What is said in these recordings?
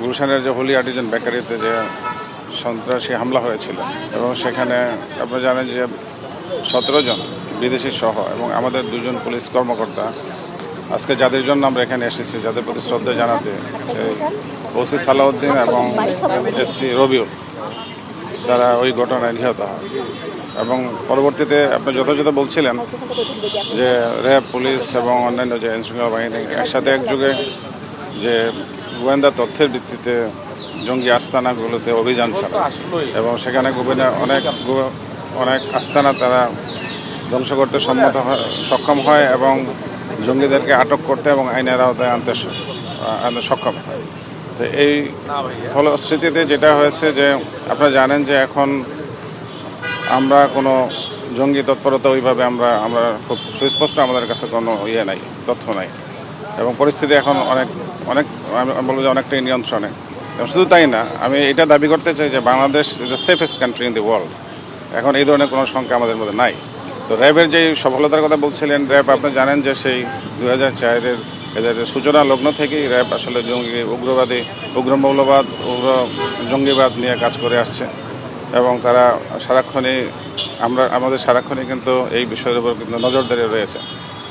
গুলশানের যে Holey Artisan বেকারিতে যে সন্ত্রাসী হামলা হয়েছিল, এবং সেখানে আপনারা জানেন যে সতেরো জন বিদেশি সহ এবং আমাদের দুজন পুলিশ কর্মকর্তা, আজকে যাদের জন্য আমরা এখানে এসেছি, যাদের প্রতি শ্রদ্ধা জানাতে ওসি সালাউদ্দিন এবং এসসি রবিউল তারা ওই ঘটনায় নিহত হয়। এবং পরবর্তীতে আপনি যথাযথ বলছিলেন যে র্যাব, পুলিশ এবং অন্যান্য যে আইনশৃঙ্খলা বাহিনী একসাথে একযোগে যে গোয়েন্দা তথ্যের ভিত্তিতে জঙ্গি আস্তানাগুলোতে অভিযান চালায়। এবং সেখানে গোপনে অনেক অনেক আস্তানা তারা ধ্বংস করতে সম্মত সক্ষম হয় এবং জঙ্গিদেরকে আটক করতে এবং আইনের আওতায় আনতে আনতে সক্ষম হয়। তো এই ফলশ্রুতিতে যেটা হয়েছে যে আপনারা জানেন যে এখন আমরা কোনো জঙ্গি তৎপরতা ওইভাবে আমরা আমরা খুব সুস্পষ্ট আমাদের কাছে কোনো ইয়ে নাই, তথ্য নাই। এবং পরিস্থিতি এখন অনেক অনেক, আমি বলব যে অনেকটাই নিয়ন্ত্রণে শুধু তাই না, আমি এটা দাবি করতে চাই যে Bangladesh is the safest country in the world এখন এই ধরনের কোনো সংখ্যা আমাদের মধ্যে নাই। তো র্যাবের যে সফলতার কথা বলছিলেন, র্যাব আপনি জানেন যে সেই দু হাজার চারের এদের সূচনা লগ্ন থেকেই র্যাব আসলে জঙ্গি, উগ্রবাদী, উগ্র মৌলবাদ, উগ্র জঙ্গিবাদ নিয়ে কাজ করে আসছে। এবং তারা সারাক্ষণই, আমরা, আমাদের সারাক্ষণই কিন্তু এই বিষয়ের উপর কিন্তু নজরদারি রয়েছে।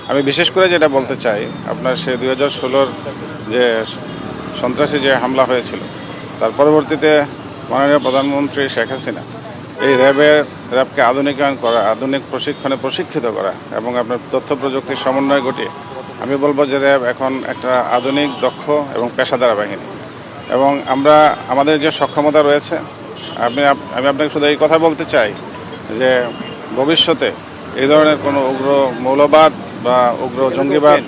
আমি বিশেষ করে যেটা বলতে চাই, আপনার সে দুই হাজার ষোলোর যে সন্ত্রাসী যে হামলা হয়েছিল, তার পরবর্তীতে মাননীয় প্রধানমন্ত্রী শেখ হাসিনা এই র্যাবের র্যাবকে আধুনিকায়ন করা, আধুনিক প্রশিক্ষণে প্রশিক্ষিত করা এবং আপনার তথ্য প্রযুক্তির সমন্বয় ঘটিয়ে আমি বলব যে র্যাব এখন একটা আধুনিক, দক্ষ এবং পেশাদার বাহিনী। এবং আমরা, আমাদের যে সক্ষমতা রয়েছে আপনি আমি আপনাকে শুধু এই কথা বলতে চাই যে ভবিষ্যতে এই ধরনের কোনো উগ্র মৌলবাদ বা উগ্র জঙ্গিবাদ,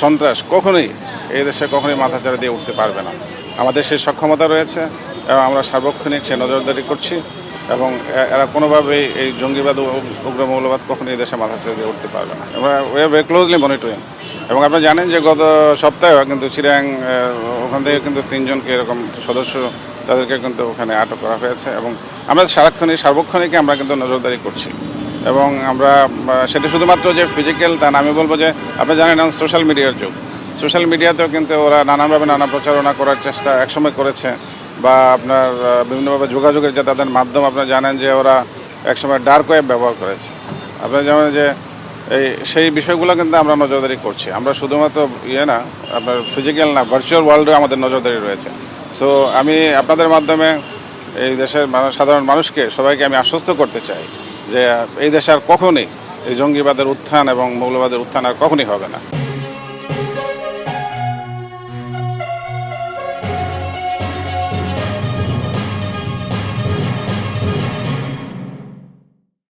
সন্ত্রাস কখনোই এই দেশে কখনোই মাথাচাড়া দিয়ে উঠতে পারবে না। আমাদের সেই সক্ষমতা রয়েছে এবং আমরা সার্বক্ষণিক সে নজরদারি করছি এবং এরা কোনোভাবেই এই জঙ্গিবাদ উগ্র মৌলবাদ কখনোই এই দেশে মাথাচাড়া দিয়ে উঠতে পারবে না। আমরা ওয়ে ভেরি ক্লোজলি মনিটরিং এবং আপনারা জানেন যে গত সপ্তাহেও কিন্তু চিরাং ওখান থেকে কিন্তু তিনজনকে এরকম সদস্য তাদেরকে কিন্তু ওখানে আটক করা হয়েছে এবং আমরা সারাক্ষণই, সার্বক্ষণিকই আমরা কিন্তু নজরদারি করছি। এবং আমরা সেটা শুধুমাত্র যে ফিজিক্যাল তা না, আমি বলব যে আপনি জানেন সোশ্যাল মিডিয়ার যুগ। সোশ্যাল মিডিয়াতেও কিন্তু ওরা নানানভাবে নানা প্রচারণা করার চেষ্টা একসময় করেছে বা আপনার বিভিন্নভাবে যোগাযোগের যে তাদের মাধ্যম আপনারা জানেন যে ওরা একসময় ডার্ক ওয়েব ব্যবহার করেছে। আপনারা জানেন যে এই, সেই বিষয়গুলো কিন্তু আমরা নজরদারি করছি। আমরা শুধুমাত্র ইয়ে না, আপনার ফিজিক্যাল না ভার্চুয়াল ওয়ার্ল্ডে আমাদের নজরদারি রয়েছে। সো আমি আপনাদের মাধ্যমে এই দেশের সাধারণ মানুষকে, সবাইকে আমি আশ্বস্ত করতে চাই। যে এই দেশে আর কখনই এই জঙ্গিবাদের উত্থান এবং মৌলবাদের উত্থান আর কখনই হবে না।